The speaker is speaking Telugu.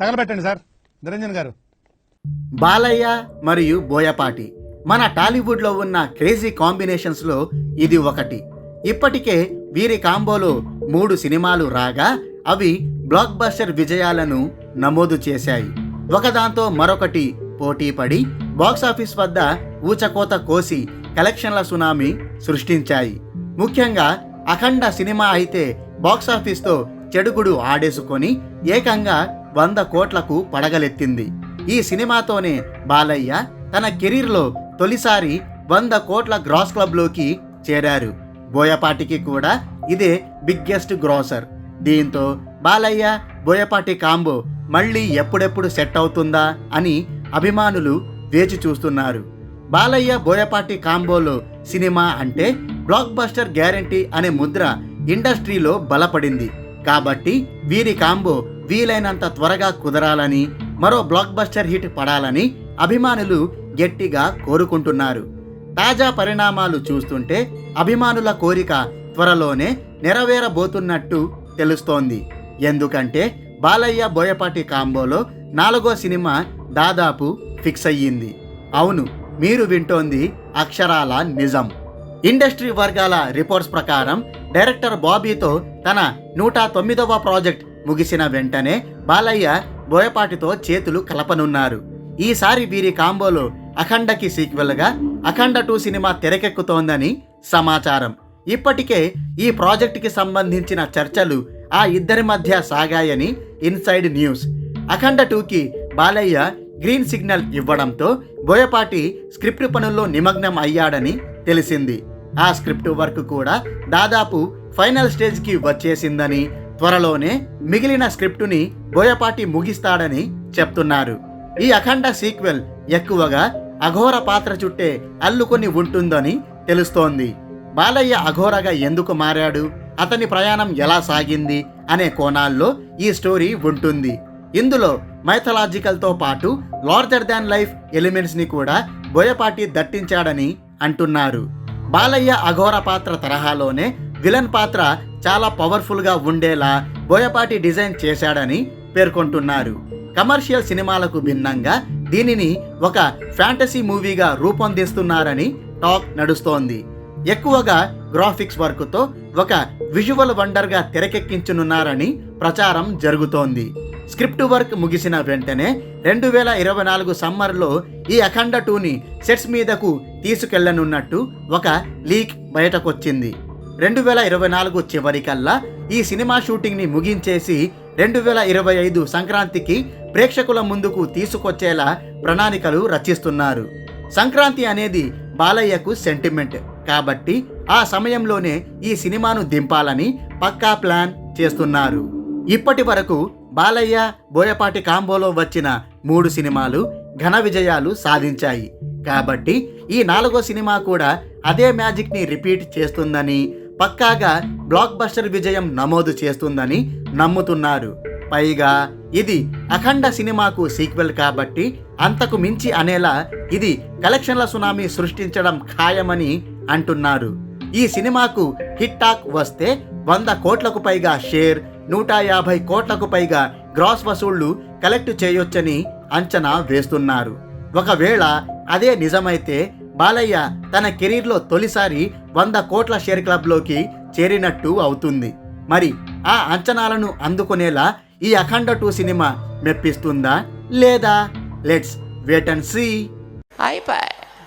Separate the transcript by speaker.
Speaker 1: తగలబెట్టండి సార్. నిరంజన్ గారు.
Speaker 2: బాలయ్య మరియు బోయపాటి మన టాలీవుడ్లో ఉన్న క్రేజీ కాంబినేషన్స్లో ఇది ఒకటి. ఇప్పటికే వీరి కాంబోలో మూడు సినిమాలు రాగా అవి బ్లాక్ బస్టర్ విజయాలను నమోదు చేశాయి. ఒకదాంతో మరొకటి పోటీ పడి బాక్సాఫీస్ వద్ద ఊచకోత కోసి కలెక్షన్ల సునామీ సృష్టించాయి. ముఖ్యంగా అఖండ సినిమా అయితే బాక్సాఫీస్తో చెడుగుడు ఆడేసుకొని ఏకంగా వంద కోట్లకు పడగలెత్తింది. ఈ సినిమాతోనే బాలయ్య తన కెరీర్లో తొలిసారి వంద కోట్ల గ్రాస్ క్లబ్లోకి చేరారు. బోయపాటికి కూడా ఇదే బిగ్గెస్ట్ గ్రాసర్. దీంతో బాలయ్య బోయపాటి కాంబో మళ్ళీ ఎప్పుడెప్పుడు సెట్ అవుతుందా అని అభిమానులు వేచి చూస్తున్నారు. బాలయ్య బోయపాటి కాంబోలో సినిమా అంటే బ్లాక్ బస్టర్ గ్యారంటీ అనే ముద్ర ఇండస్ట్రీలో బలపడింది. కాబట్టి వీరి కాంబో వీలైనంత త్వరగా కుదరాలని మరో బ్లాక్ బస్టర్ హిట్ పడాలని అభిమానులు గట్టిగా కోరుకుంటున్నారు. తాజా పరిణామాలు చూస్తుంటే అభిమానుల కోరిక త్వరలోనే నెరవేరబోతున్నట్టు తెలుస్తోంది. ఎందుకంటే బాలయ్య బోయపాటి కాంబోలో నాలుగో సినిమా దాదాపు ఫిక్స్ అయ్యింది అవును మీరు వింటోంది అక్షరాల నిజం. ఇండస్ట్రీ వర్గాల రిపోర్ట్స్ ప్రకారం డైరెక్టర్ బాబీతో తన నూట తొమ్మిదవ ప్రాజెక్ట్ ముగిసిన వెంటనే బాలయ్య బోయపాటితో చేతులు కలపనున్నారు. ఈసారి వీరి కాంబోలో అఖండకి సీక్వెల్గా అఖండ టూ సినిమా తెరకెక్కుతోందని సమాచారం. ఇప్పటికే ఈ ప్రాజెక్టుకి సంబంధించిన చర్చలు ఆ ఇద్దరి మధ్య సాగాయని ఇన్సైడ్ న్యూస్. అఖండ టూకి బాలయ్య గ్రీన్ సిగ్నల్ ఇవ్వడంతో బోయపాటి స్క్రిప్ట్ పనుల్లో నిమగ్నం అయ్యాడని తెలిసింది. ఆ స్క్రిప్ట్ వర్క్ కూడా దాదాపు ఫైనల్ స్టేజ్కి వచ్చేసిందని త్వరలోనే మిగిలిన స్క్రిప్టుని బోయపాటి ముగిస్తాడని చెప్తున్నారు. ఈ అఖండ సీక్వెల్ ఎక్కువగా అఘోర పాత్ర చుట్టే అల్లుకొని ఉంటుందని తెలుస్తోంది. బాలయ్య అఘోరగా ఎందుకు మారాడు? అతని ప్రయాణం ఎలా సాగింది? అనే కోణాల్లో ఈ స్టోరీ ఉంటుంది. ఇందులో మైథలాజికల్తో పాటు లార్జర్ దాన్ లైఫ్ ఎలిమెంట్స్ని కూడా బోయపాటి దట్టించాడని అంటున్నారు. బాలయ్య అఘోర పాత్ర తరహాలోనే విలన్ పాత్ర చాలా పవర్ఫుల్గా ఉండేలా బోయపాటి డిజైన్ చేశాడని పేర్కొంటున్నారు. కమర్షియల్ సినిమాలకు భిన్నంగా దీనిని ఒక ఫ్యాంటసీ మూవీగా రూపొందిస్తున్నారని టాక్ నడుస్తోంది. ఎక్కువగా గ్రాఫిక్స్ వర్క్తో ఒక విజువల్ వండర్గా తెరకెక్కించనున్నారని ప్రచారం జరుగుతోంది. స్క్రిప్ట్ వర్క్ ముగిసిన వెంటనే రెండు వేల ఇరవై నాలుగు సమ్మర్లో ఈ అఖండ టూని సెట్స్ మీదకు తీసుకెళ్ళనున్నట్టు ఒక లీక్ బయటకొచ్చింది. రెండు వేల ఇరవై నాలుగు చివరికల్లా ఈ సినిమా షూటింగ్ని ముగించేసి రెండు వేల ఇరవై ఐదు సంక్రాంతికి ప్రేక్షకుల ముందుకు తీసుకొచ్చేలా ప్రణాళికలు రచిస్తున్నారు. సంక్రాంతి అనేది బాలయ్యకు సెంటిమెంట్ కాబట్టి ఆ సమయంలోనే ఈ సినిమాను దింపాలని పక్కా ప్లాన్ చేస్తున్నారు. ఇప్పటి వరకు బాలయ్య బోయపాటి కాంబోలో వచ్చిన మూడు సినిమాలు ఘన విజయాలు సాధించాయి. కాబట్టి ఈ నాలుగో సినిమా కూడా అదే మ్యాజిక్ని రిపీట్ చేస్తుందని పక్కాగా బ్లాక్ బస్టర్ విజయం నమోదు చేస్తుందని నమ్ముతున్నారు. పైగా ఇది అఖండ సినిమాకు సీక్వెల్ కాబట్టి అంతకు మించి అనేలా ఇది కలెక్షన్ల సునామీ సృష్టించడం ఖాయమని అంటున్నారు. ఈ సినిమాకు హిట్ టాక్ వస్తే వంద కోట్లకు పైగా షేర్ నూట యాభై కోట్లకు పైగా గ్రాస్ వసూళ్ళు కలెక్ట్ చేయొచ్చని అంచనా వేస్తున్నారు. ఒకవేళ అదే నిజమైతే బాలయ్య తన కెరీర్లో తొలిసారి వంద కోట్ల షేర్ క్లబ్లోకి చేరినట్టు అవుతుంది. మరి ఆ అంచనాలను అందుకునేలా ఈ అఖండ టూ సినిమా మెప్పిస్తుందా? లేదా? Let's wait and see.
Speaker 3: అయిపోయి